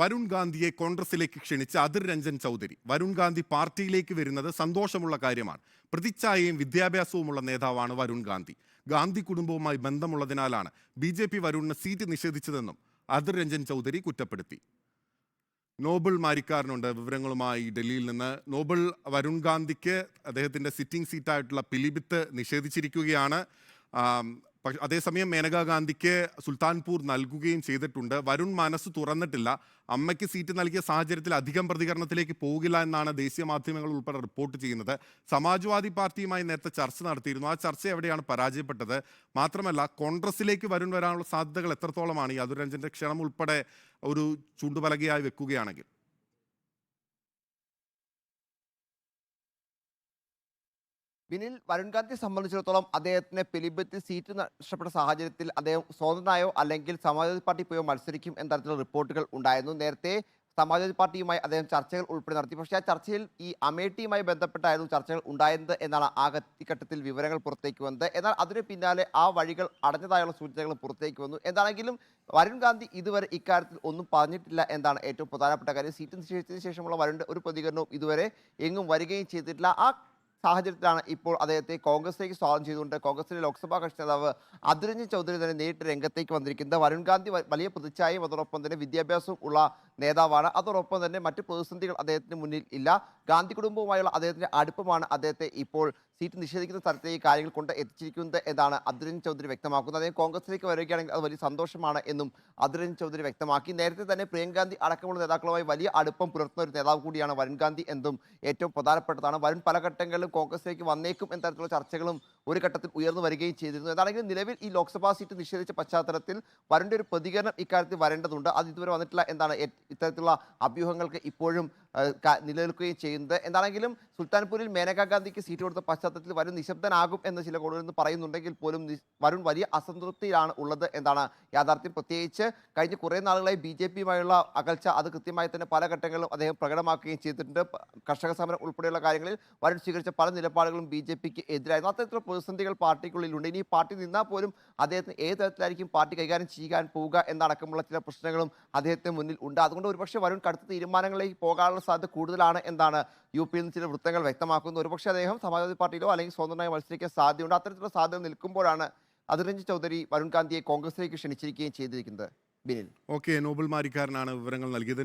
വരുൺ ഗാന്ധിയെ കോൺഗ്രസിലേക്ക് ക്ഷണിച്ച അതിർ രഞ്ജൻ ചൗധരി. വരുൺ ഗാന്ധി പാർട്ടിയിലേക്ക് വരുന്നത് സന്തോഷമുള്ള കാര്യമാണ്. പ്രതിച്ഛായയും വിദ്യാഭ്യാസവുമുള്ള നേതാവാണ് വരുൺ ഗാന്ധി. ഗാന്ധി കുടുംബവുമായി ബന്ധമുള്ളതിനാലാണ് ബി ജെ പി വരുണിന് സീറ്റ് നിഷേധിച്ചതെന്നും അതിർ രഞ്ജൻ ചൗധരി കുറ്റപ്പെടുത്തി. നോബിൾ മാരിക്കാരനുണ്ട്. വിവരങ്ങളുമായി ഡൽഹിയിൽ നിന്ന് നോബിൾ വരുൺ ഗാന്ധിക്ക് അദ്ദേഹത്തിന്റെ സിറ്റിംഗ് സീറ്റായിട്ടുള്ള പിലിബിത്ത് നിഷേധിച്ചിരിക്കുകയാണ്. പക്ഷ- അതേസമയം മേനകാ ഗാന്ധിക്ക് സുൽത്താൻപൂർ നൽകുകയും ചെയ്തിട്ടുണ്ട്. വരുൺ മനസ്സ് തുറന്നിട്ടില്ല. അമ്മയ്ക്ക് സീറ്റ് നൽകിയ സാഹചര്യത്തിൽ അധികം പ്രതികരണത്തിലേക്ക് പോകില്ല എന്നാണ് ദേശീയ മാധ്യമങ്ങൾ ഉൾപ്പെടെ റിപ്പോർട്ട് ചെയ്യുന്നത്. സമാജ്വാദി പാർട്ടിയുമായി നേരത്തെ ചർച്ച നടത്തിയിരുന്നു. ആ ചർച്ച എവിടെയാണ് പരാജയപ്പെട്ടത്? മാത്രമല്ല കോൺഗ്രസിലേക്ക് വരുൺ വരാനുള്ള സാധ്യതകൾ എത്രത്തോളമാണ്? ഈ അതുരഞ്ജന്റെ ക്ഷണം ഉൾപ്പെടെ ഒരു ചൂണ്ടുപലകയായി വെക്കുകയാണെങ്കിൽ. ബിനിൽ വരുൺ ഗാന്ധിയെ സംബന്ധിച്ചിടത്തോളം അദ്ദേഹത്തിന് പിലിബത്തിൽ സീറ്റ് നഷ്ടപ്പെട്ട സാഹചര്യത്തിൽ അദ്ദേഹം സ്വതന്ത്രനായോ അല്ലെങ്കിൽ സമാജ്വാദി പാർട്ടി പോയോ മത്സരിക്കും എന്ന തരത്തിലുള്ള റിപ്പോർട്ടുകൾ ഉണ്ടായിരുന്നു. നേരത്തെ സമാജ്വാദി പാർട്ടിയുമായി അദ്ദേഹം ചർച്ചകൾ ഉൾപ്പെടെ നടത്തി. പക്ഷേ ആ ചർച്ചയിൽ ഈ അമേഠിയുമായി ബന്ധപ്പെട്ടായിരുന്നു ചർച്ചകൾ ഉണ്ടായത് എന്നാണ് ആ ഘട്ടത്തിൽ വിവരങ്ങൾ പുറത്തേക്ക് വന്നത്. എന്നാൽ അതിന് പിന്നാലെ ആ വഴികൾ അടഞ്ഞതായുള്ള സൂചനകൾ പുറത്തേക്ക് വന്നു. എന്താണെങ്കിലും വരുൺ ഗാന്ധി ഇതുവരെ ഇക്കാര്യത്തിൽ ഒന്നും പറഞ്ഞിട്ടില്ല എന്നാണ് ഏറ്റവും പ്രധാനപ്പെട്ട കാര്യം. സീറ്റ് നിശ്ചയിച്ചതിന് ശേഷമുള്ള വരുണിന്റെ ഒരു പ്രതികരണവും ഇതുവരെ എങ്ങും വരികയും ചെയ്തിട്ടില്ല. ആ സാഹചര്യത്തിലാണ് ഇപ്പോൾ അദ്ദേഹത്തെ കോൺഗ്രസിലേക്ക് സ്വാഗതം ചെയ്തുകൊണ്ട് കോൺഗ്രസിലെ ലോക്സഭാ കക്ഷി നേതാവ് അതിരഞ്ജൻ ചൗധരി തന്നെ നേരിട്ട് രംഗത്തേക്ക് വന്നിരിക്കുന്നത്. വരുൺ ഗാന്ധി വലിയ പ്രതിച്ഛായയും അതോടൊപ്പം തന്നെ വിദ്യാഭ്യാസവും ഉള്ള നേതാവാണ്. അതോടൊപ്പം തന്നെ മറ്റ് പ്രതിസന്ധികൾ അദ്ദേഹത്തിന് മുന്നിൽ ഇല്ല. ഗാന്ധി കുടുംബവുമായുള്ള അദ്ദേഹത്തിന്റെ അടുപ്പമാണ് അദ്ദേഹത്തെ ഇപ്പോൾ സീറ്റ് നിഷേധിക്കുന്ന സ്ഥലത്തേക്ക് കാര്യങ്ങൾ കൊണ്ട് എത്തിച്ചിരിക്കുന്നത് എന്നാണ് അതിരഞ്ജൻ ചൗധരി വ്യക്തമാക്കുന്നത്. അദ്ദേഹം കോൺഗ്രസിലേക്ക് വരികയാണെങ്കിൽ അത് വലിയ സന്തോഷമാണ് എന്നും അതിരഞ്ജൻ ചൗധരി വ്യക്തമാക്കി. നേരത്തെ തന്നെ പ്രിയങ്ക ഗാന്ധി അടക്കമുള്ള നേതാക്കളുമായി വലിയ അടുപ്പം പുലർത്തുന്ന ഒരു നേതാവ് കൂടിയാണ് വരുൺ ഗാന്ധി എന്നും ഏറ്റവും പ്രധാനപ്പെട്ടതാണ്. വരുൺ പല ഘട്ടങ്ങളിലും കോൺഗ്രസിലേക്ക് വന്നേക്കും എന്ന തരത്തിലുള്ള ചർച്ചകളും ഒരു ഘട്ടത്തിൽ ഉയർന്നു വരികയും ചെയ്തിരുന്നു. എന്താണെങ്കിലും നിലവിൽ ഈ ലോക്സഭാ സീറ്റ് നിഷേധിച്ച പശ്ചാത്തലത്തിൽ വരേണ്ട ഒരു പ്രതികരണം ഇക്കാര്യത്തിൽ വരേണ്ടതുണ്ട്. അത് ഇതുവരെ വന്നിട്ടില്ല എന്താണ് ഇത്തരത്തിലുള്ള അഭ്യൂഹങ്ങൾക്ക് ഇപ്പോഴും നിലനിൽക്കുകയും ചെയ്യുന്നത്. എന്താണെങ്കിലും സുൽത്താൻപൂരിൽ മേനകാ ഗാന്ധിക്ക് സീറ്റ് കൊടുത്ത പശ്ചാത്തലത്തിൽ വരുൺ നിശബ്ദനാകും എന്ന് ചില കൂടുതൽ നിന്ന് പറയുന്നുണ്ടെങ്കിൽ പോലും വരുൺ വലിയ അസംതൃപ്തിയിലാണ് ഉള്ളത് എന്നാണ് യാഥാർത്ഥ്യം. പ്രത്യേകിച്ച് കഴിഞ്ഞ കുറേ നാളുകളായി ബി ജെ പിയുമായുള്ള അകൽച്ച അത് കൃത്യമായി തന്നെ പല ഘട്ടങ്ങളിലും അദ്ദേഹം പ്രകടമാക്കുകയും ചെയ്തിട്ടുണ്ട്. കർഷക സമരം ഉൾപ്പെടെയുള്ള കാര്യങ്ങളിൽ വരുൺ സ്വീകരിച്ച പല നിലപാടുകളും ബി ജെ പിക്ക് എതിരായിരുന്നു. അത്തരത്തിലുള്ള പ്രതിസന്ധികൾ പാർട്ടിക്കുള്ളിലുണ്ട്. ഇനി പാർട്ടി നിന്നാൽ പോലും അദ്ദേഹത്തിന് ഏത് തരത്തിലായിരിക്കും പാർട്ടി കൈകാര്യം ചെയ്യാൻ പോവുക എന്നടക്കമുള്ള ചില പ്രശ്നങ്ങളും അദ്ദേഹത്തിന് മുന്നിൽ ഉണ്ട്. അതുകൊണ്ട് ഒരുപക്ഷെ വരുൺ കടുത്ത തീരുമാനങ്ങളിലേക്ക് പോകാനുള്ള സാധ്യത കൂടുതലാണ് എന്നാണ് യു പിയിൽ നിന്ന് ചില വൃത്തങ്ങൾ വ്യക്തമാക്കുന്നത്. ഒരുപക്ഷെ അദ്ദേഹം സമാജ്വാദി പാർട്ടിയിലോ അല്ലെങ്കിൽ സ്വതന്ത്രമായി മത്സരിക്കാൻ സാധ്യതയുണ്ട്. അത്തരത്തിലുള്ള സാധ്യത നിൽക്കുമ്പോഴാണ് അതിരഞ്ജൻ ചൗധരി വരുൺ ഗാന്ധിയെ കോൺഗ്രസിലേക്ക് ക്ഷണിച്ചിരിക്കുകയും ചെയ്തിരിക്കുന്നത്. ബിനിൽ. ഓക്കെ നോബൽ മാരിക്കാരനാണ് വിവരങ്ങൾ നൽകിയത്.